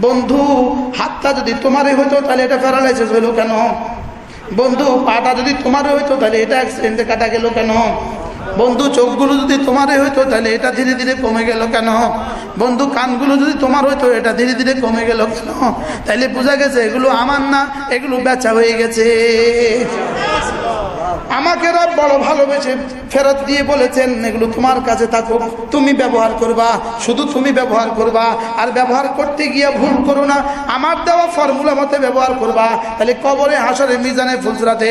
বন্ধু, হাতটা যদি তোমারই হইতো, তাহলে এটা প্যারালাইসিস হইল কেন? বন্ধু, পাটা যদি তোমারই হইতো, তাহলে এটা অ্যাক্সিডেন্টে কাটা গেল কেন? বন্ধু, চোখগুলো যদি তোমারই হইতো, তাহলে এটা ধীরে ধীরে কমে গেল কেন? বন্ধু, কানগুলো যদি তোমার হইতো, এটা ধীরে ধীরে কমে গেল কেন? তাইলে বোঝা গেছে, এগুলো আমার না, এগুলো বেচা হয়ে গেছে। আমাকে রব বড় ভালোবেসে ফেরত দিয়ে বলেছেন, এগুলো তোমার কাছে থাকুক তুমি ব্যবহার করবা, শুধু তুমি ব্যবহার করবা, আর ব্যবহার করতে গিয়ে ভুল করো না, আমার দেওয়া ফর্মুলা মতে ব্যবহার করবা, তাহলে কবরে, হাসরে, মিজানে ফুলসরাতে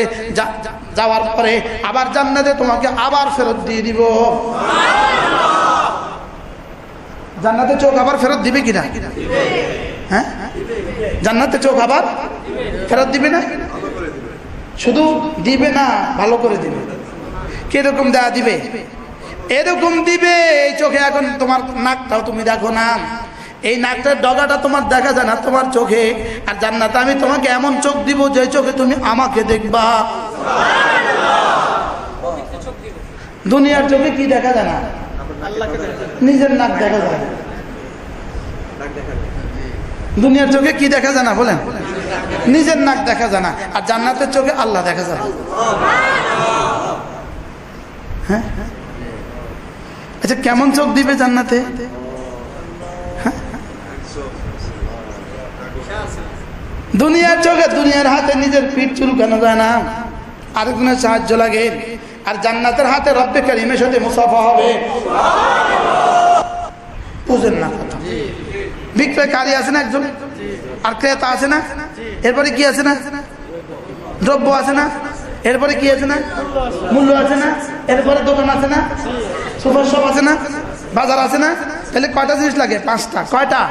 যাওয়ার পরে আবার জান্নাতে তোমাকে আবার ফেরত দিয়ে দিব। জান্নাতে চোখ আবার ফেরত দিবে কিনা? হ্যাঁ? জান্নাতে চোখ আবার ফেরত দিবে না? শুধু দিবে না, ভালো করে দিবে। কীরকম দেয়া দিবে? এরকম দিবে, এই চোখে এখন তোমার নাকটাও তুমি দেখো না। এই নাকটার ডগাটা তোমার দেখা যায় না, তোমার চোখে। আর জান্নাতে আমি তোমাকে এমন চোখ দিব যে চোখে তুমি আমাকে দেখবা। দুনিয়ার চোখে কি দেখা যায় না? নিজের নাক দেখা যায়। দুনিয়ার চোখে কি দেখা যায় না বলেন? নিজের নাক দেখা যায় না, আর জান্নাতের চোখে আল্লাহ দেখা যায়। হ্যাঁ? আচ্ছা কেমন চোখ দিবে জান্নাতে? দুনিয়ার চোখে দুনিয়ার হাতে নিজের পিঠ চুলকানো যায় না। আরেকজনের সাহায্য লাগে। আর জান্নাতের হাতে রব্বে কারিমের সাথে মুসাফা হবে। বুঝেন না। বিক্রয়কারী আছে না একজন? আর ক্রেতা আছে না? এরপরে কি আছে না? দ্রব্য আছে না? এরপরে কি আছে না? মূল্য আছে না? এরপরে দোকান আছে না? সুপার শপ আছে না? বাজার আছে না? তাহলে কয়টা জিনিস লাগে? পাঁচটা। কয়টা?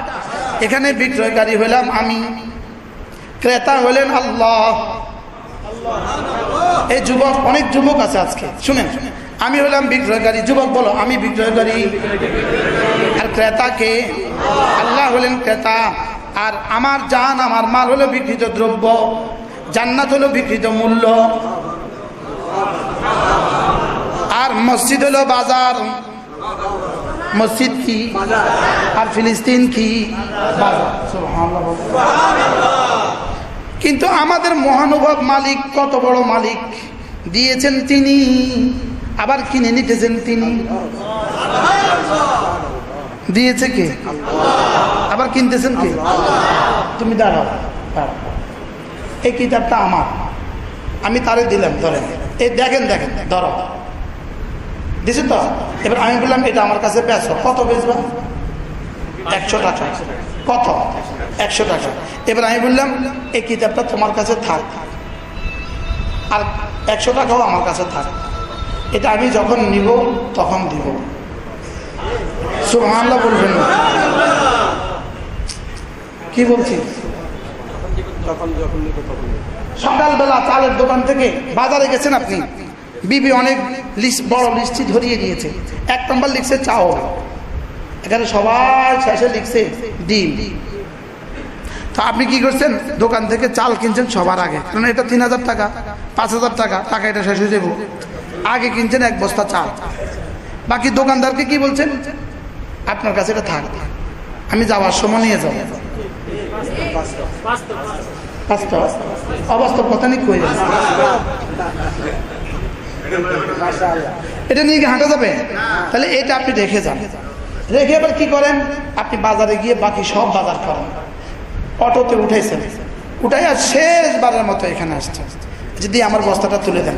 এখানে বিক্রয়কারী হইলাম আমি। ক্রেতা হলেন আল্লাহ। এই যুবক, অনেক যুবক আছে আজকে। শুনেন, আমি হলাম বিক্রয়কারী যুবক বলো, আমি বিক্রয়কারী ক্রেতাকে আল্লাহ হলেন ক্রেতা। আর আমার জান, আমার মাল হলো বিকৃত দ্রব্য, জান্নাত হলো বিকৃত মূল্য। আর মসজিদ হলো বাজার। মসজিদ কি? আর ফিলিস্তিন কি? কিন্তু আমাদের মহানুভব মালিক কত বড় মালিক। দিয়েছেন তিনি, আবার কিনে নিতেছেন তিনি। দিয়েছে কে? আবার কিনতেছেন কে? তুমি দাঁড়াও। এই কিতাবটা আমার। আমি তারে দিলাম, ধরেন। এই দেখেন দেখেন, ধরো। দিছে তো? এবার আমি বললাম, এটা আমার কাছে বেচো কত বেচবা? একশো টাকা। কত? একশো টাকা। এবার আমি বললাম, এই কিতাবটা তোমার কাছে থাক। আর একশো টাকাও আমার কাছে থাক। এটা আমি যখন নিব, তখন দিব। সুবহানাল্লাহ বলবেন না। কি বলছি সকালবেলা চালের দোকান থেকে বাজারে গেছেন আপনি? বিবি অনেক লিস্ট, বড় লিস্টটি ধরিয়ে দিয়েছে। এক নম্বর লিখছে চাও। এখানে সবাই শেষে লিখছে ডিম। তো আপনি কি করছেন? দোকান থেকে চাল কিনছেন সবার আগে। কারণ এটা তিন হাজার টাকা, পাঁচ হাজার টাকা টাকা এটা শেষ হয়ে যাব। আগে কিনছেন এক বস্তা চাল। বাকি দোকানদারকে কি বলছেন? আপনার কাছে এটা থাক। আমি যাওয়ার সময় নিয়ে যাব। বাস্তব অবাস্তব কথা নিয়ে কই এটা নিয়ে হাঁটা যাবে? তাহলে এটা আপনি রেখে যান। রেখে এবার কি করেন? আপনি বাজারে গিয়ে বাকি সব বাজার করেন। অটোতে উঠাইছেন। উঠাই আর শেষবারের মতো এখানে আসছে যদি আমার বস্তাটা তুলে দেন।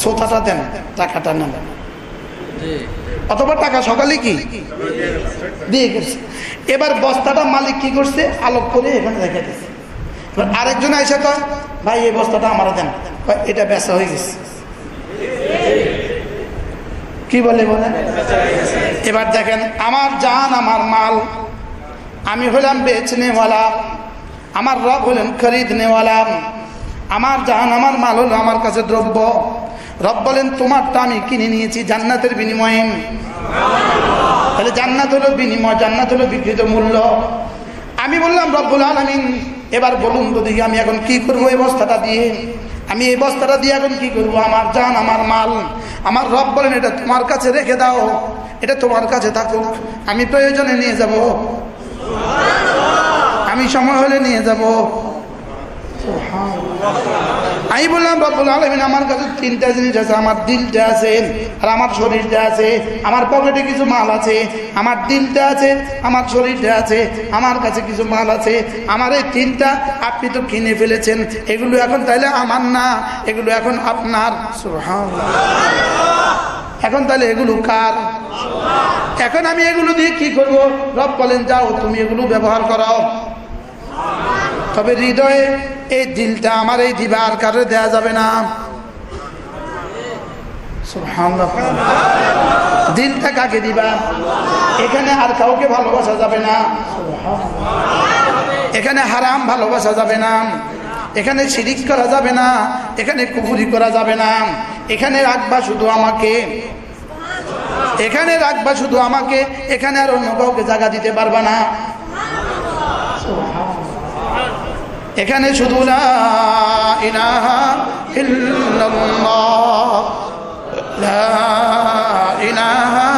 সোতাটা দেন, টাকাটা নেন। অথবা টাকা সকালে কি? দিয়ে গেছে। এবার বস্তাটা মালিক কি করছে? আলোক করে এখানে রেখে দিয়েছে আরেকজন আইসা কয়, ভাই, এই বস্তাটা আমার দেন। এটা বেচা হয়ে গেছে। কি বলে বলেন? এবার দেখেন, আমার জান, আমার মাল, আমি হলাম বেচনেওয়ালা, আমার রব হলেন খরিদনেওয়ালা, আমার জান, আমার মাল হলো আমার কাছে দ্রব্য। রব বলেন তোমারটা আমি কিনে নিয়েছি জান্নাতের বিনিময়ে। তাহলে জান্নাত হলো বিনিময়, জান্নাত হলো বিকৃত মূল্য। আমি বললাম, রব্বুল আলমিন, এবার বলুন তো দেখি আমি এখন কি করব এই বস্তাটা দিয়ে? আমি এই বস্তাটা দিয়ে এখন কি করব? আমার জান, আমার মাল। আমার রব বলেন, এটা তোমার কাছে রেখে দাও। এটা তোমার কাছে থাকুক। আমি প্রয়োজনে নিয়ে যাব। আমি সময় হলে নিয়ে যাব। আমি বললাম, রব্বুল আলমিন আমার কাছে তিনটা জিনিস আছে, আমার দিলটা আছে আর আমার শরীরটা আছে, আমার পকেটে কিছু মাল আছে, আমার দিলটা আছে, আমার শরীরটা আছে, আমার কাছে কিছু মাল আছে, আমার এই তিনটা আপনি তো কিনে ফেলেছেন, এগুলো এখন তাইলে আমার না, এগুলো এখন আপনার। এখন তাহলে এগুলো কার? এখন আমি এগুলো দিয়ে কি করব? রব বলেন, যাও, তুমি এগুলো ব্যবহার করো তবে হৃদয়ে এই দিলটা আমার এই দিবা, আর কারও দেয়া যাবে না। দিলটা কাকে দিবা? এখানে আর কাউকে ভালোবাসা যাবে না। এখানে হারাম ভালোবাসা যাবে না। এখানে শিরিক করা যাবে না। এখানে কুফুরি করা যাবে না। এখানে রাখবা শুধু আমাকে। এখানে রাখবা শুধু আমাকে। এখানে আর অন্য কাউকে জায়গা দিতে পারবা না। এখানে শুধু লা ইলাহা ইল্লাল্লাহ লা ইলাহা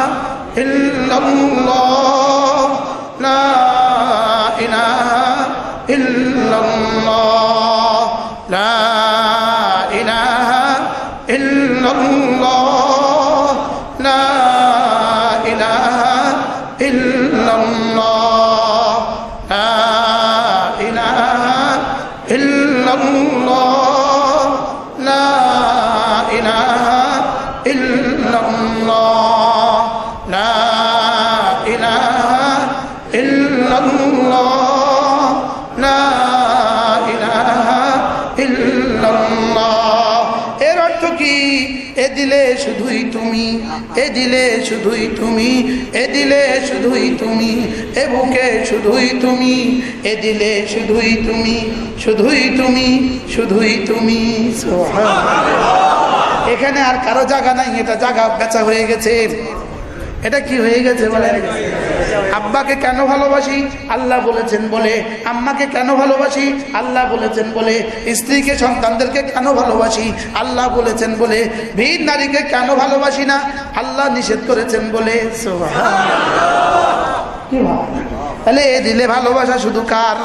ইল্লাল্লাহ লা ইলাহা ইল্লাল্লাহ লা এ দিলে শুধুই তুমি, এ দিলে শুধুই তুমি, এ বুকে শুধুই তুমি, এ দিলে শুধুই তুমি শুধুই তুমি শুধুই তুমি। এখানে আর কারও জায়গা নাই, এটা জায়গা বেচা হয়ে গেছে এটা কি হয়ে গেছে বলে আব্বাকে কেন ভালোবাসি? আল্লাহ বলেছেন বলে। আম্মাকে কেন ভালোবাসি? আল্লাহ বলেছেন বলে। স্ত্রীকে, সন্তানদেরকে কেন ভালোবাসি? আল্লাহ বলেছেন বলে। ভিড় নারীকে কেন ভালোবাসি না? আল্লাহ নিষেধ করেছেন বলে। তাহলে এ দিলে ভালোবাসা শুধু কার?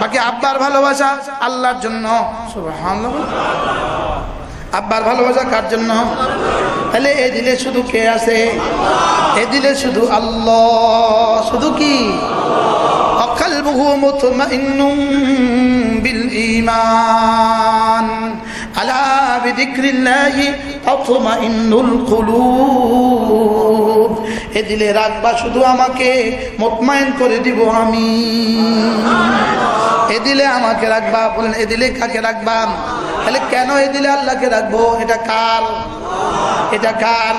বাকি আব্বার ভালোবাসা আল্লাহর জন্য। আব্বার ভালোবাসা কার জন্য? তাহলে এ দিলে শুধু কে আছে? এ দিলে শুধু আল্লাহ। শুধু কি? অকালবহু মুতমাইন্নুম বিল আলা আমাকে, মোতমাইন করে দিব আমি। এদিলে আমাকে রাখবা, বলেন এ কাকে রাখবা? তাহলে কেন এ দিলে আল্লাহকে রাখব? এটা কার? এটা কার?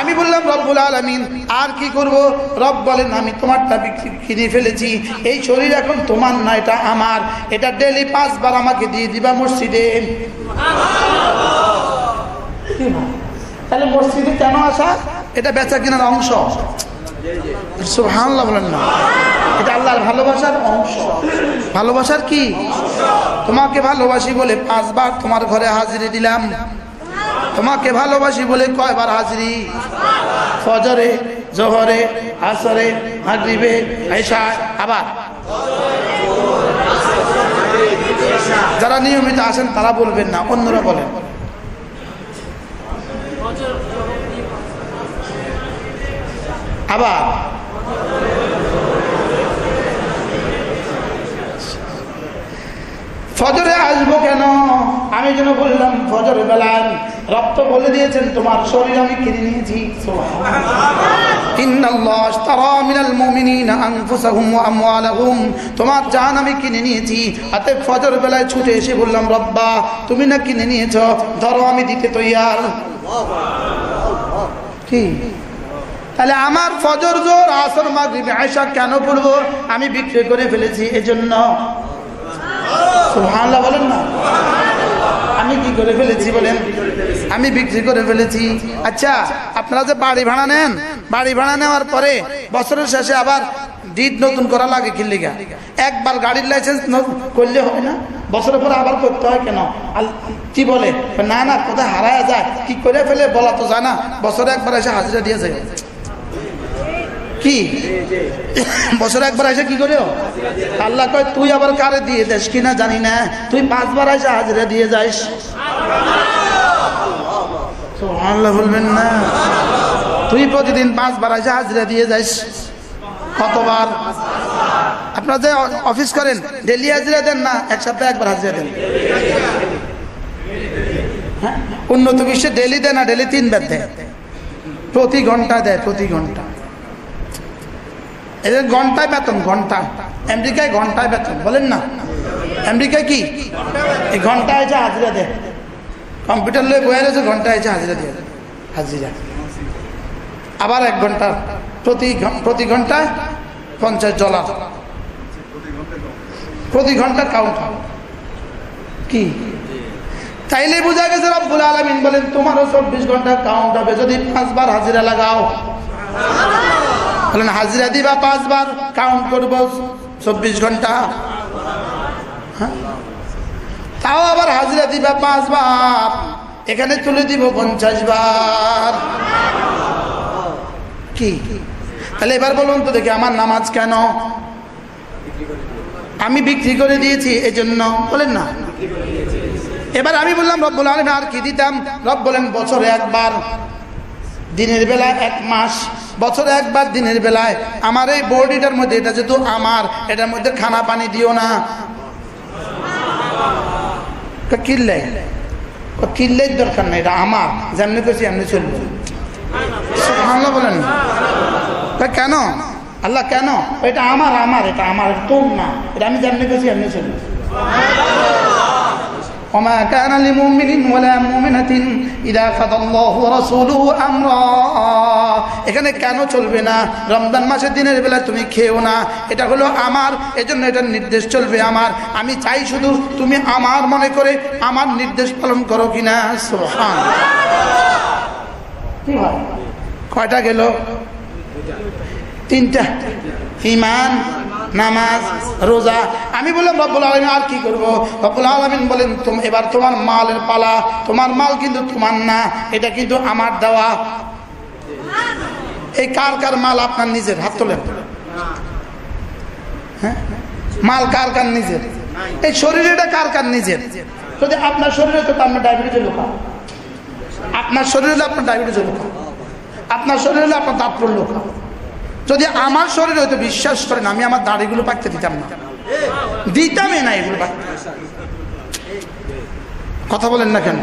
আমি বললাম, রব্বুল আলমিন, আর কি করব? রব বলেন, আমি তোমারটা কিনে ফেলেছি। এই শরীর এখন তোমার না, এটা আমার। এটা ডেলি পাঁচবার আমাকে দিয়ে দিবা মসজিদে। তাহলে মসজিদে কেন আসা? এটা বেচা কেনার অংশ। সুবহানাল্লাহ বলেন না। এটা আল্লাহর ভালোবাসার অংশ। ভালোবাসার কি? তোমাকে ভালোবাসি বলে পাঁচবার তোমার ঘরে হাজিরি দিলাম। তোমাকে ভালোবাসি বলে কয়বার হাজিরি? ফজরে, জহরে, আসরে, মাগরিবে আবার। যারা নিয়মিত আসেন তারা বলবেন না, অন্যরা বলেন। আবার। ফজরে আসব কেন? আমি যেন বললাম, ফজরে বেলায় রক্ত বলে দিয়েছেন, তোমার শরীর আমি কিনে নিয়েছি। তোমার জান আমি কিনে নিয়েছি। ছুটে এসে বললাম তুমি না কিনে নিয়েছো, ধরো আমি দিতে তৈয়ার। তাহলে আমার ফজর জোর, আসর মাগরিব আয়সা কেন পড়ব? আমি বিক্রি করে ফেলেছি, এজন্য সুবহানাল্লাহ বলেন না। আমি কি করে ফেলেছি বলেন? আমি বিক্রি করে ফেলেছি। আচ্ছা আপনারা যে বাড়ি ভাড়া নেন, বাড়ি ভাড়া নেওয়ার পরে বছরের শেষে আবার ডিট নতুন করা লাগে কিল্লিগা একবার গাড়ির লাইসেন্স করলে হবে না? বছরের পরে আবার করতে হয় কেন? কি বলে? না না কোথায় হারায় যায়। কি করে ফেলে বলা তো যায় না। বছরে একবার এসে হাজিরা দিয়ে যায়। কি? বছরে একবার এসে কি করিও? আল্লাহ কয়, তুই আবার কারে দিয়ে দেস কিনা জানি না। তুই পাঁচবার এসে হাজিরা দিয়ে যাইস। আল্লাহ বলবেন না। তুই প্রতিদিন পাঁচবার এসে হাজিরা দিয়ে যাইস। কতবার? আপনারা যে অফিস করেন ডেলি হাজিরা দেন না? এক সপ্তাহে একবার হাজিরা দেন। হ্যাঁ? উন্নত বিশ্বে ডেলি দেয় না ডেলি তিনবার দেয়। প্রতি ঘণ্টা দেয়, প্রতি ঘণ্টা। এদের ঘন্টায় বেতন, ঘণ্টা। আমেরিকায় ঘন্টায় বেতন, বলেন না। আমেরিকায় কি? এই ঘন্টায় যে হাজিরা দেয়। কম্পিউটার লয়ে বয়ে রয়েছে, ঘন্টায় যে হাজিরা দিয়ে। হাজিরা। আবার এক ঘণ্টা, প্রতি প্রতি ঘন্টায় পঞ্চাশ ডলার। প্রতি ঘণ্টা কাউন্ট কি? তাইলে বোঝা গেছে রব্বুল আলমিন বলেন, তোমারও চব্বিশ ঘণ্টা কাউন্ট হবে। যদি পাঁচবার হাজিরা লাগাও। বলেন হাজিরা দিবা পাঁচবার কাউন্ট করব, চব্বিশ ঘণ্টা। হ্যাঁ? তাও আবার হাজিরা দিবা পাঁচবার, এখানে তুলে দিব পঞ্চাশ বার কি? তাহলে এবার বলুন তো দেখি, আমার নামাজ কেন? আমি বিক্রি করে দিয়েছি এই জন্য বলেন না। এবার আমি বললাম রব বলেন আর কি দিতাম? রব বলেন বছরে একবার। দিনের বেলায় এক মাস, বছরে একবার দিনের বেলায়। আমার এই বডিটার মধ্যে, এটা যেহেতু আমার, এটার মধ্যে খানা পানি দিও না। কিনলে? ও দরকার নাই, এটা আমার, যেমনি করছি এমনি চলবে। আল্লাহ বলেন। তা কেন? আল্লাহ কেন? এটা আমার আমার, এটা আমার তোর না। এটা আমি যেমনি করছি এমনি চলবে। وما كان لمؤمن ولا مؤمنة إذا قضى الله ورسوله أمرا এখানে কেন চলবে না রমজান মাসের দিনের বেলা তুমি খেও না এটা হলো আমার এজন্য এটার নির্দেশ চলবে আমার আমি চাই শুধু তুমি আমার মনে করে আমার নির্দেশ পালন করো কিনা সুবহান কি হয় কয়টা গেল তিনটা ইমান নামাজ, রোজা। আমি বললাম, রব্বুল আলমিন, আর কি করব? রব্বুল আলমিন বলেন এবার তোমার মালের পালা। তোমার মাল কিন্তু তোমার না, এটা কিন্তু আমার দেওয়া। এই কার কার মাল আপনার নিজের? হাত তোলেন। হ্যাঁ? মাল কার কার নিজের? এই শরীর এটা কার কার নিজের? যদি আপনার শরীরে তো আপনার ডায়াবেটিসের লোক। আপনার শরীরে আপনার ডায়াবেটিসের লোক। আপনার শরীরে আপনার দাঁত পড়ল যদি আমার শরীর হয়তো বিশ্বাস করেন, আমি আমার দাড়িগুলো পাকতে দিতাম না। দিতামই না এগুলো পাকতে। কথা বলেন না কেন?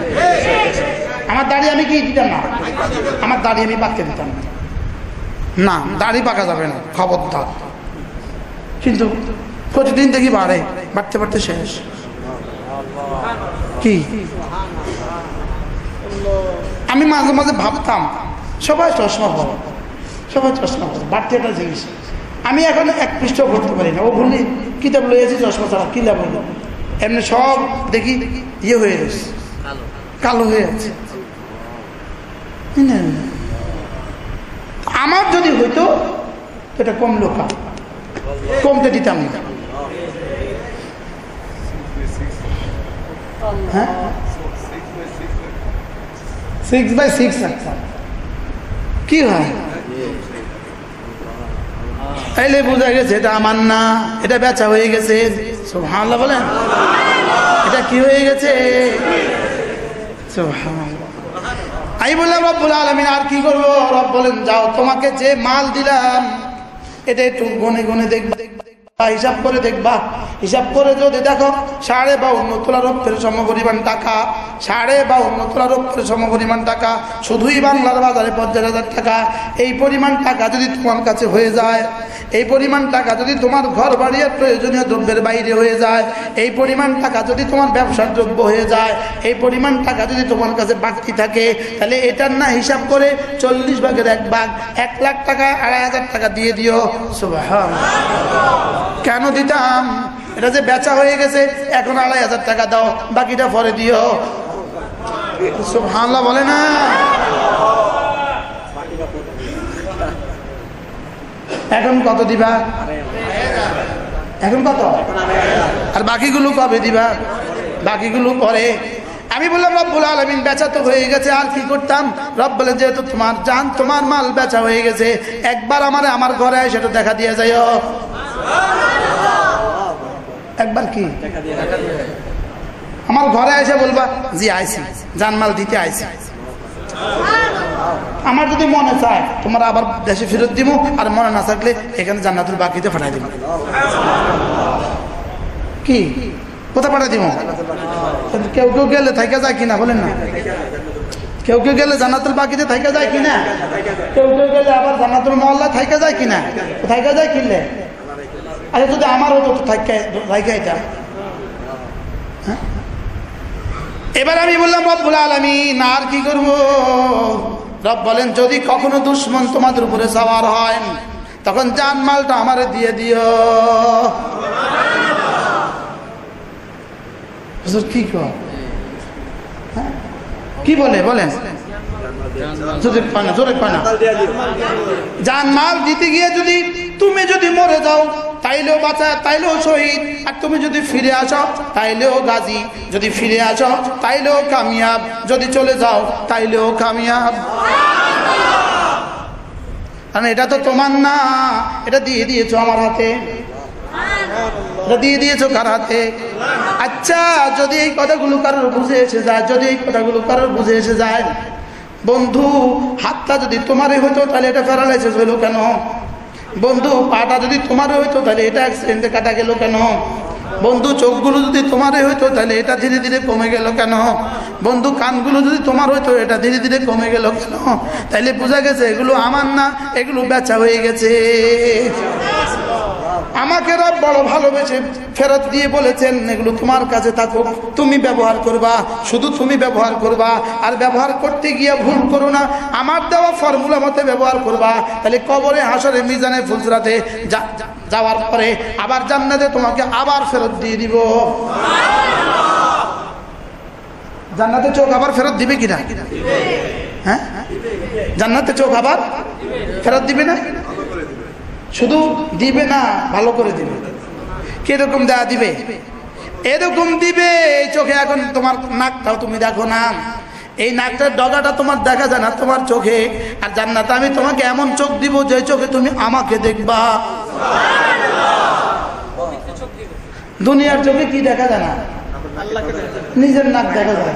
আমার দাড়ি আমি কি দিতাম না? আমার দাড়ি আমি পাকতে দিতাম না। না, দাড়ি পাকা যাবে না, খবরদার। কিন্তু প্রতিদিন দেখি বাড়ে, বাড়তে বাড়তে শেষ। কি? আমি মাঝে মাঝে ভাবতাম, সবাই চশমা পরে সবাই চশমা পরে বাড়তি একটা জিনিস। আমি এখন এক পৃষ্ঠ করতে পারি না। ও ভুলি কিতাব লইয়াছি চশমা ছাড়া কি লাভ হইল এমনি সব দেখি ইয়ে হয়ে গেছে। কালো। হয়ে আছে। আমার যদি হইতো তো এটা কম লোকা কমতে দিতাম না। হ্যাঁ? সিক্স বাই সিক্স কি হয়? তাইলে বোঝা গেছে, এটা আমার না, এটা বেচা হয়ে গেছে। বলেন। এটা কি হয়ে গেছে? আমি বললাম, রব্বুল আলমিন, আর কি করব? রব বলেন, যাও, তোমাকে যে মাল দিলাম, এটা একটু গনে গনে দেখবা। দেখবা, হিসাব করে দেখবা। হিসাব করে যদি দেখো সাড়ে বাউন্ন তোলা রক্তের সমপরিমাণ টাকা সাড়ে বাউন্ন তোলা রক্তের সমপরিমাণ টাকা শুধুই বাংলার বাজারে পঞ্চাশ হাজার টাকা। এই পরিমাণ টাকা যদি তোমার কাছে হয়ে যায় এই পরিমাণ টাকা যদি তোমার ঘর বাড়ির প্রয়োজনীয় দ্রব্যের বাইরে হয়ে যায় এই পরিমাণ টাকা যদি তোমার ব্যবসার দ্রব্য হয়ে যায় এই পরিমাণ টাকা যদি তোমার কাছে বাড়তি থাকে তাহলে এটার না হিসাব করে চল্লিশ ভাগের এক ভাগ এক লাখ টাকা আড়াই হাজার টাকা দিয়ে দিও। সুবহান কেন দিতাম? এটা যে বেচা হয়ে গেছে, এখন আড়াই হাজার টাকা দাও, বাকিটা পরে দিও। সুবহানাল্লাহ বলে না? এখন কত দিবা? এখন কত? আর বাকিগুলো কবে দিবা? বাকিগুলো পরে। আমি বললাম, রব্বুল আলমিন, বেচা তো হয়ে গেছে, আর কি করতাম? রব বলে, যেহেতু তোমার জান, তোমার মাল বেচা হয়ে গেছে, একবার আমার আমার ঘরে সেটা দেখা দিয়ে যাইও। একবার কি? আমার ঘরে এসে বলবা, জি আইসি জানমাল দিতে আইসি আমার যদি মনে চায়, তোমার আবার দেশে ফেরত দিব আর মনে না থাকলে এখানে জান্নাতুল বাকিতে পাঠাই দিব কি? কোথা পাঠাই দিব কেউ কেউ গেলে থাইকা যায় কিনা বলেন না? কেউ কেউ গেলে জান্নাতুল বাকিতে থাইকা যায় কিনা? কেউ কেউ গেলে আবার জান্নাতুল মহল্লা থাইকা যায় কিনা? থাইকা যায় কিনলে? আরে যদি আমার হতো তো থাইকা এটা। হ্যাঁ? এবার আমি বললাম রব্বুল আলমিন আর কি করব? রব বলেন যদি কখনো দুশ্মন তোমাদের উপরে সওয়ার হয় তখন জানমালটা আমারে দিয়ে দিও। কি হ্যাঁ? কি বলে? বলেন। জানমাল দিতে গিয়ে যদি তুমি যদি মরে যাও তাইলেও বাঁচা, তাইলেও শহীদ। আর তুমি যদি ফিরে আসো, তাইলেও গাজী। যদি ফিরে আসো, তাইলেও কামিয়াব। যদি চলে যাও, তাইলেও কামিয়াব। কারণ এটা তো তোমার না। এটা দিয়ে দিয়েছ আমার হাতে। এটা দিয়ে দিয়েছ কার হাতে? আচ্ছা যদি এই কথাগুলো কারোর বুঝে এসে যায়, যদি এই কথাগুলো কারোর বুঝে এসে যায়, বন্ধু, হাতটা যদি তোমারই হতো, তাহলে এটা প্যারালাইসিস হলো কেন? বন্ধু, পাটা যদি তোমারই হইতো তাহলে এটা অ্যাক্সিডেন্টে কাটা গেল কেন? বন্ধু, চোখগুলো যদি তোমারই হইতো তাহলে এটা ধীরে ধীরে কমে গেল কেন? বন্ধু, কানগুলো যদি তোমার হইতো, এটা ধীরে ধীরে কমে গেল কেন? তাহলে বোঝা গেছে এগুলো আমার না, এগুলো বেচা হয়ে গেছে। আমাকে রব বড় ভালোবেসে ফেরত দিয়ে বলেছেন, এগুলো তোমার কাছে থাকুক, তুমি ব্যবহার করবা, শুধু তুমি ব্যবহার করবা, আর ব্যবহার করতে গিয়ে ভুল করো না, আমার দেওয়া ফর্মুলা মতে ব্যবহার করবা, তাহলে কবরে, হাসরে, মিজানে ফুলসরাতে যাওয়ার পরে আবার জান্নাতে তোমাকে আবার ফেরত দিয়ে দিব। জান্নাতে চোখ আবার ফেরত দিবে কিনা? হ্যাঁ? জান্নাতে চোখ আবার ফেরত দিবে না? শুধু দিবে না, ভালো করে দিবে। কীরকম দেয়া দিবে? এরকম দিবে, এই চোখে এখন তোমার নাকটাও তুমি দেখো না। এই নাকটার ডগাটা তোমার দেখা যায় না, তোমার চোখে। আর জান্নাতে আমি তোমাকে এমন চোখ দিব যে চোখে তুমি আমাকে দেখবা। দুনিয়ার চোখে কি দেখা যায় না? নিজের নাক দেখা যায়।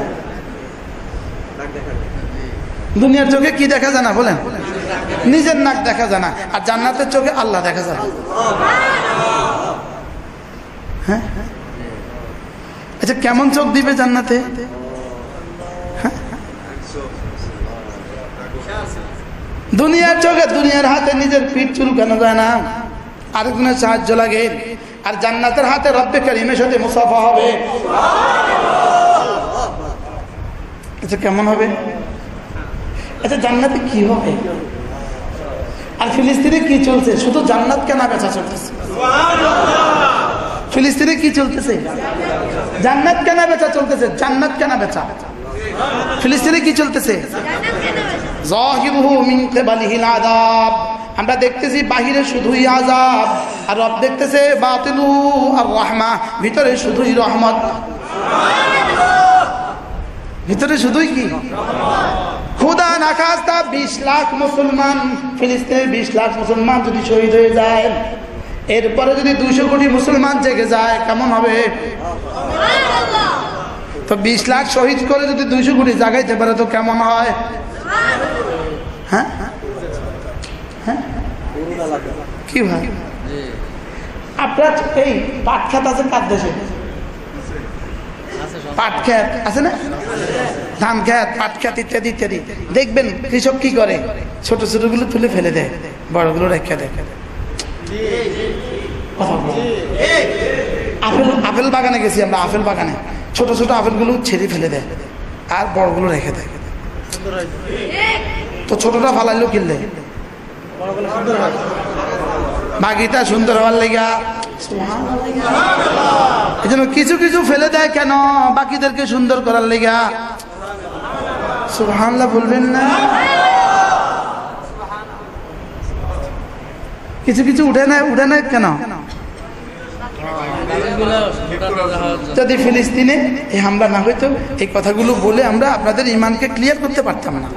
দুনিয়ার চোখে কি দেখা যায় না বলেন? নিজের নাক দেখা যায় না, আর জান্নাতের চোখে আল্লাহ দেখা যায়। হ্যাঁ? আচ্ছা কেমন চোখ দিবে জান্নাতে? হ্যাঁ? দুনিয়ার চোখে দুনিয়ার হাতে নিজের পিঠ চুলকানো যায় না? আরেকজনের সাহায্য লাগে। আর জান্নাতের হাতে রব্বে কারিমের সাথে মুসাফা হবে। আচ্ছা কেমন হবে? আচ্ছা জান্নাতে কি হবে? আর ফিলিস্তিনে কি চলছে? শুধু জান্নাত কেনা বেচা চলতেছে। ফিলিস্তিনে কি চলতেছে? জান্নাত কেনা বেচা চলতেছে, জান্নাত কেনা বেচা। ফিলিস্তিনে কি চলতেছে? আমরা দেখতেছি বাহিরে শুধুই আজাব আর রব দেখতেছে বাতিলু আর রাহমা ভিতরে শুধুই রহমত। ভিতরে শুধুই কি? খুদা না খাস্তা বিশ লাখ মুসলমান, ফিলিস্তিনের বিশ লাখ মুসলমান যদি শহীদ হয়ে যায়, এরপরে যদি দুশো কোটি মুসলমান জেগে যায়, কেমন হবে? তো বিশ লাখ শহীদ করে যদি দুইশো কোটি জাগাইতে পারে, তো কেমন হয়? হ্যাঁ? হ্যাঁ? কি ভাই আপনার এই পাট খাত আছে কার দেশে? পাট খেত, আছে না? ধান খেত, পাট খেত, ইত্যাদি ইত্যাদি। দেখবেন কৃষক কি করে? ছোট ছোটগুলো তুলে ফেলে দেয়, বড়গুলো রেখে দেয়। আপেল আপেল বাগানে গেছি আমরা, আপেল বাগানে। ছোট ছোট আপেলগুলো ছেড়ে ফেলে দেয় আর বড়গুলো রেখে দেয়। তো ছোটটা ফালাইলো কিনলে? বাকিটা সুন্দর হওয়ার লেগা এই জন্য কিছু কিছু ফেলে দেয় কেন? বাকিদেরকে সুন্দর করার লেগা। সুবহানাল্লাহ বলবেন না। কিছু কিছু উঠে নেয় উঠে নেয় কেন? যদি ফিলিস্তিনে এই হামলা না হইতো, এই কথাগুলো বলে আমরা আপনাদের ইমানকে ক্লিয়ার করতে পারতাম না।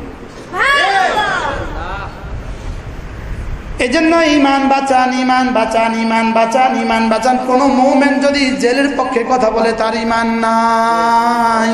এজন্য ইমান বাঁচান ইমান বাঁচান ইমান বাঁচান ইমান বাঁচান। কোন মুভমেন্ট যদি জেলের পক্ষে কথা বলে, তার ইমান নাই।